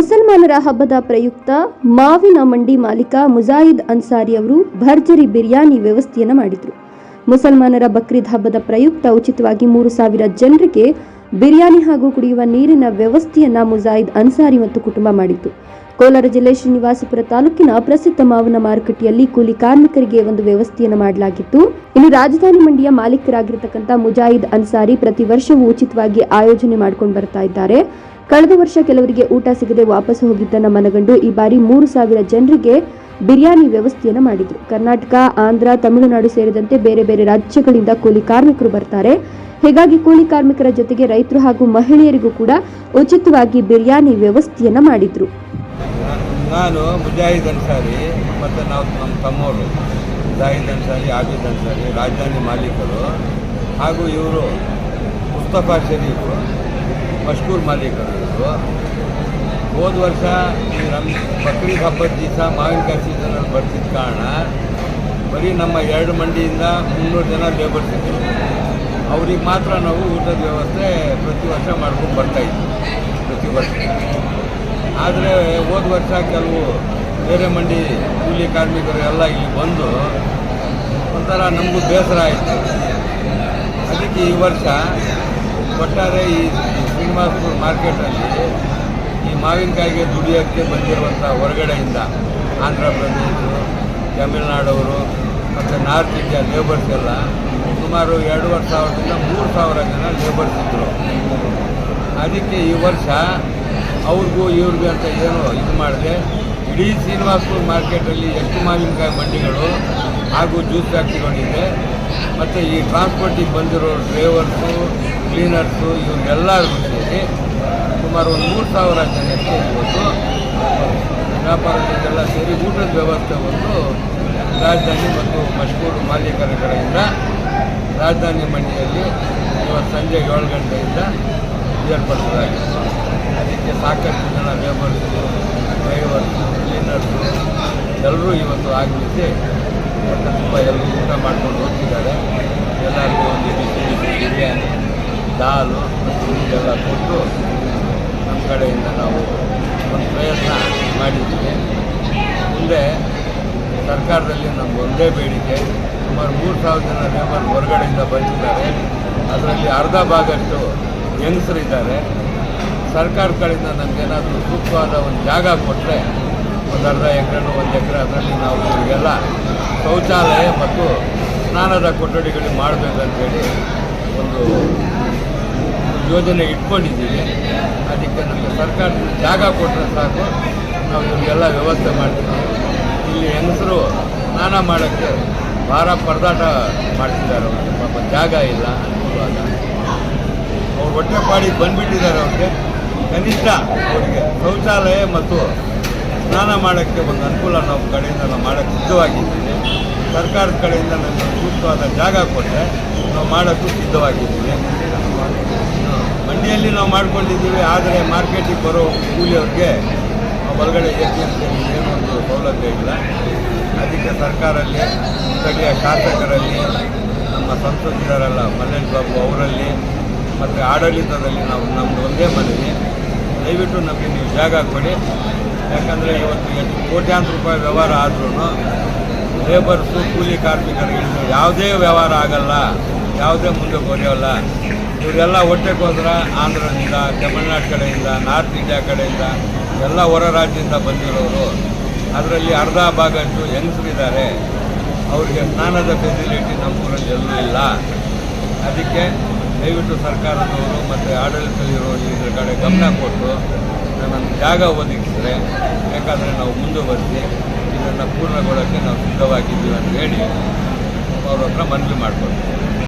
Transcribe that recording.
ಮುಸಲ್ಮಾನರ ಹಬ್ಬದ ಪ್ರಯುಕ್ತ ಮಾವಿನ ಮಂಡಿ ಮಾಲೀಕ ಮುಜಾಹಿದ್ ಅನ್ಸಾರಿ ಅವರು ಭರ್ಜರಿ ಬಿರಿಯಾನಿ ವ್ಯವಸ್ಥೆಯನ್ನು ಮಾಡಿದರು. ಮುಸಲ್ಮಾನರ ಬಕ್ರೀದ್ ಹಬ್ಬದ ಪ್ರಯುಕ್ತ ಉಚಿತವಾಗಿ ಮೂರು ಸಾವಿರ ಜನರಿಗೆ ಬಿರಿಯಾನಿ ಹಾಗೂ ಕುಡಿಯುವ ನೀರಿನ ವ್ಯವಸ್ಥೆಯನ್ನ ಮುಜಾಹಿದ್ ಅನ್ಸಾರಿ ಮತ್ತು ಕುಟುಂಬ ಮಾಡಿತ್ತು. ಕೋಲಾರ ಜಿಲ್ಲೆ ಶ್ರೀನಿವಾಸಪುರ ತಾಲೂಕಿನ ಪ್ರಸಿದ್ಧ ಮಾವಿನ ಮಾರುಕಟ್ಟೆಯಲ್ಲಿ ಕೂಲಿ ಕಾರ್ಮಿಕರಿಗೆ ಒಂದು ವ್ಯವಸ್ಥೆಯನ್ನು ಮಾಡಲಾಗಿತ್ತು. ಇನ್ನು ರಾಜಧಾನಿ ಮಂಡಿಯ ಮಾಲೀಕರಾಗಿರತಕ್ಕಂಥ ಮುಜಾಹಿದ್ ಅನ್ಸಾರಿ ಪ್ರತಿ ವರ್ಷವೂ ಉಚಿತವಾಗಿ ಆಯೋಜನೆ ಮಾಡ್ಕೊಂಡು ಬರ್ತಾ ಇದ್ದಾರೆ. ಕಳೆದ ವರ್ಷ ಕೆಲವರಿಗೆ ಊಟ ಸಿಗದೆ ವಾಪಸ್ ಹೋಗಿದ್ದನ್ನ ಮನಗಂಡು ಈ ಬಾರಿ ಮೂರು ಸಾವಿರ ಜನರಿಗೆ ಬಿರಿಯಾನಿ ವ್ಯವಸ್ಥೆಯನ್ನು ಮಾಡಿದ್ರು. ಕರ್ನಾಟಕ, ಆಂಧ್ರ, ತಮಿಳುನಾಡು ಸೇರಿದಂತೆ ಬೇರೆ ಬೇರೆ ರಾಜ್ಯಗಳಿಂದ ಕೂಲಿ ಕಾರ್ಮಿಕರು ಬರ್ತಾರೆ. ಹೀಗಾಗಿ ಕೂಲಿ ಕಾರ್ಮಿಕರ ಜೊತೆಗೆ ರೈತರು ಹಾಗೂ ಮಹಿಳೆಯರಿಗೂ ಕೂಡ ಉಚಿತವಾಗಿ ಬಿರಿಯಾನಿ ವ್ಯವಸ್ಥೆಯನ್ನು ಮಾಡಿದ್ರು. ನಾನು ಮುಜಾಹಿದ್ ಅನ್ಸಾರಿ, ಮತ್ತು ನಮ್ಮ ತಮ್ಮವರು, ಮುಜಾಹಿದ್ ಅನ್ಸಾರಿ ಅನ್ಸಾರಿ, ರಾಜಧಾನಿ ಮಾಲೀಕರು ಹಾಗೂ ಇವರು ಮುಸ್ತಫಾ ಮಶ್ಕೂರ್ ಮಾಲೀಕರು ಇವರು ಹೋದ ವರ್ಷ ಈ ನಮ್ಮ ಬಕ್ರೀದ್ ಹಬ್ಬದ ದಿವಸ ಮಾವಿನಕಾಯಿ ಸೀಸನಲ್ಲಿ ಬರ್ತಿದ್ದ ಕಾರಣ ಬರೀ ನಮ್ಮ ಎರಡು ಮಂಡಿಯಿಂದ ಮುನ್ನೂರು ಜನ ಲೇಬರ್ಸ್ ಇದ್ದರು ಅವ್ರಿಗೆ ಮಾತ್ರ ನಾವು ಊಟದ ವ್ಯವಸ್ಥೆ ಪ್ರತಿ ವರ್ಷ ಮಾಡ್ಕೊಂಡು ಬರ್ತಾಯಿದ್ವಿ ಪ್ರತಿ ವರ್ಷ. ಆದರೆ ಹೋದ ವರ್ಷ ಕೆಲವು ಬೇರೆ ಮಂಡಿ ಕೂಲಿ ಕಾರ್ಮಿಕರು ಎಲ್ಲ ಇಲ್ಲಿ ಬಂದು ಒಂಥರ ನಮಗೂ ಬೇಸರ ಆಯಿತು. ಅದಕ್ಕೆ ಈ ವರ್ಷ ಒಟ್ಟಾರೆ ಈ ಶ್ರೀನಿವಾಸಪುರ ಮಾರ್ಕೆಟಲ್ಲಿ ಈ ಮಾವಿನಕಾಯಿಗೆ ದುಡಿಯೋಕ್ಕೆ ಬಂದಿರುವಂಥ ಹೊರಗಡೆಯಿಂದ ಆಂಧ್ರ ಪ್ರದೇಶ, ತಮಿಳುನಾಡವರು ಮತ್ತು ನಾರ್ತ್ ಇಂಡಿಯಾ ಲೇಬರ್ಸ್ ಎಲ್ಲ ಸುಮಾರು ಎರಡೂವರೆ ಸಾವಿರದಿಂದ ಮೂರು ಸಾವಿರ ಜನ ಲೇಬರ್ಸ್ ಇದ್ದರು ಅದಕ್ಕೆ ಈ ವರ್ಷ ಅವ್ರಿಗೂ ಇವ್ರಿಗೂ ಅಂತ ಏನು ಇದು ಮಾಡಿದೆ ಇಡೀ ಶ್ರೀನಿವಾಸಪುರ ಮಾರ್ಕೆಟಲ್ಲಿ ಎಷ್ಟು ಮಾವಿನಕಾಯಿ ಮಂಡಿಗಳು ಹಾಗೂ ಜ್ಯೂಸ್ ಫ್ಯಾಕ್ಟ್ರಿಗಳಿದೆ ಮತ್ತು ಈ ಟ್ರಾನ್ಸ್ಪೋರ್ಟಿಗೆ ಬಂದಿರೋ ಡ್ರೈವರ್ಸು ಕ್ಲೀನರ್ಸು ಇವ್ರಿಗೆಲ್ಲರಿಗೂ ಸೇರಿ ಸುಮಾರು ಒಂದು ಮೂರು ಸಾವಿರ ಜನಕ್ಕೆ ಇವತ್ತು ವ್ಯಾಪಾರದೆಲ್ಲ ಸೇರಿ ಊಟದ ವ್ಯವಸ್ಥೆ ಒಂದು ರಾಜಧಾನಿ ಮತ್ತು ಮಶ್ಕೂರು ಮಾಲೀಕರ ಕಡೆಯಿಂದ ರಾಜಧಾನಿ ಮಂಡಿಯಲ್ಲಿ ಇವತ್ತು ಸಂಜೆ ಏಳು ಗಂಟೆಯಿಂದ ಏರ್ಪಡಿಸಲಾಗಿತ್ತು ಅದಕ್ಕೆ ಸಾಕಷ್ಟು ಜನ ಲೇಬರ್ಸು ಡ್ರೈವರ್ಸು, ಕ್ಲೀನರ್ಸು ಎಲ್ಲರೂ ಇವತ್ತು ಆಗಮಿಸಿ ತುಂಬ ಎಲ್ಲರೂ ಊಟ ಮಾಡ್ಕೊಂಡು ಹೋಗ್ತಿದ್ದಾರೆ. ಎಲ್ಲರಿಗೂ ಒಂದು ಬಿಸಿ ಬಿರಿಯಾನಿ. ದಾಲು ಎಲ್ಲ ಕೊಟ್ಟು ನಮ್ಮ ಕಡೆಯಿಂದ ನಾವು ಒಂದು ಪ್ರಯತ್ನ ಮಾಡಿದ್ದೀವಿ. ಮುಂದೆ ಸರ್ಕಾರದಲ್ಲಿ ನಮ್ಗೆ ಒಂದೇ ಬೇಡಿಕೆ, ಸುಮಾರು ಮೂರು ಸಾವಿರ ಜನ ಲೇಬರ್ ಹೊರಗಡೆಯಿಂದ ಬಂದಿದ್ದಾರೆ. ಅದರಲ್ಲಿ ಅರ್ಧ ಭಾಗಷ್ಟು ಹೆಂಗಸರಿದ್ದಾರೆ ಸರ್ಕಾರ ಕಡೆಯಿಂದ ನಮಗೇನಾದರೂ ಸೂಕ್ತವಾದ ಒಂದು ಜಾಗ ಕೊಟ್ಟರೆ ಒಂದು ಅರ್ಧ ಎಕರೆನೂ ಒಂದು ಎಕರೆ ಅದರಲ್ಲಿ ನಾವು ಇವರಿಗೆಲ್ಲ ಶೌಚಾಲಯ ಮತ್ತು ಸ್ನಾನದ ಕೊಠಡಿಗಳು ಮಾಡಬೇಕಂತೇಳಿ ಒಂದು ಯೋಜನೆ ಇಟ್ಕೊಂಡಿದ್ದೀವಿ. ಅದಕ್ಕೆ ನಮಗೆ ಸರ್ಕಾರ ಜಾಗ ಕೊಟ್ಟರೆ ಸಾಕು. ನಾವು ನಿಮಗೆಲ್ಲ ವ್ಯವಸ್ಥೆ ಮಾಡ್ತೀವಿ. ಇಲ್ಲಿ ಹೆಂಗಸರು ಸ್ನಾನ ಮಾಡೋಕ್ಕೆ ಭಾರ ಪರದಾಟ ಮಾಡ್ತಿದ್ದಾರೆ ಅವ್ರಿಗೆ ಪಾಪ ಜಾಗ ಇಲ್ಲ ಅನುಕೂಲವಾದ ಅವ್ರು ಹೊಟ್ಟೆಪಾಡಿಗೆ ಬಂದುಬಿಟ್ಟಿದ್ದಾರೆ ಅವ್ರಿಗೆ. ಕನಿಷ್ಠ ಅವರಿಗೆ ಶೌಚಾಲಯ ಮತ್ತು ಸ್ನಾನ ಮಾಡೋಕ್ಕೆ ಒಂದು ಅನುಕೂಲ ನಾವು ಕಡೆಯಿಂದ ನಾವು ಮಾಡೋಕ್ಕೆ ಸಿದ್ಧವಾಗಿದ್ದೀವಿ. ಸರ್ಕಾರದ ಕಡೆಯಿಂದ ನಮಗೆ ಸೂಕ್ತವಾದ ಜಾಗ ಕೊಟ್ಟರೆ ನಾವು ಮಾಡೋಕ್ಕೂ ಸಿದ್ಧವಾಗಿದ್ದೀವಿ. ಮಂಡಿಯಲ್ಲಿ ನಾವು ಮಾಡ್ಕೊಂಡಿದ್ದೀವಿ, ಆದರೆ ಮಾರ್ಕೆಟಿಗೆ ಬರೋ ಕೂಲಿಯವ್ರಿಗೆ ಒಳಗಡೆ ಎ ಪಿ ಏನೋ ಒಂದು ಸೌಲಭ್ಯ ಇಲ್ಲ. ಅದಕ್ಕೆ ಸರ್ಕಾರಲ್ಲಿ, ಸ್ಥಳೀಯ ಶಾಸಕರಲ್ಲಿ, ನಮ್ಮ ಸಂಸದರಲ್ಲ ಮಲ್ಲೇಶ್ ಬಾಬು ಅವರಲ್ಲಿ ಮತ್ತು ಆಡಳಿತದಲ್ಲಿ ನಾವು ನಮ್ಮದು ಒಂದೇ ಮನವಿ. ದಯವಿಟ್ಟು ನಮಗೆ ನೀವು ಜಾಗ ಕೊಡಿ. ಯಾಕಂದರೆ ಇವತ್ತು ಎಷ್ಟು ಕೋಟ್ಯಾಂತರ ರೂಪಾಯಿ ವ್ಯವಹಾರ ಆದ್ರೂ ಲೇಬರ್ಸು ಕೂಲಿ ಕಾರ್ಮಿಕರಿಗೆ ಯಾವುದೇ ವ್ಯವಹಾರ ಆಗಲ್ಲ. ಯಾವುದೇ ಮುಂದೆ ಕೊರೆಯೋಲ್ಲ ಇವರೆಲ್ಲ ಹೊಟ್ಟೆಗೆ ಹೋದ್ರೆ ಆಂಧ್ರದಿಂದ, ತಮಿಳ್ನಾಡು ಕಡೆಯಿಂದ, ನಾರ್ತ್ ಇಂಡಿಯಾ ಕಡೆಯಿಂದ ಎಲ್ಲ ಹೊರ ರಾಜ್ಯದಿಂದ ಬಂದಿರೋರು. ಅದರಲ್ಲಿ ಅರ್ಧ ಭಾಗಷ್ಟು ಹೆಂಗಸರಿದ್ದಾರೆ ಅವರಿಗೆ ಸ್ನಾನದ ಫೆಸಿಲಿಟಿ ನಮ್ಮೂರಲ್ಲಿ ಎಲ್ಲೂ ಇಲ್ಲ. ಅದಕ್ಕೆ ದಯವಿಟ್ಟು ಸರ್ಕಾರದವರು ಮತ್ತು ಆಡಳಿತದಲ್ಲಿರೋ ಇದ್ರ ಕಡೆ ಗಮನ ಕೊಟ್ಟು ನನ್ನನ್ನು ಜಾಗ ಒದಗಿಸಿದ್ರೆ, ಬೇಕಾದರೆ ನಾವು ಮುಂದುವರಿಸಿ ಇದನ್ನು ಪೂರ್ಣಗೊಳ್ಳೋಕ್ಕೆ ನಾವು ಸಿದ್ಧವಾಗಿದ್ದೀವಿ ಅಂತ ಹೇಳಿ ಅವ್ರ ಹತ್ರ ಮನವಿ ಮಾಡ್ಕೊಳ್ತೀವಿ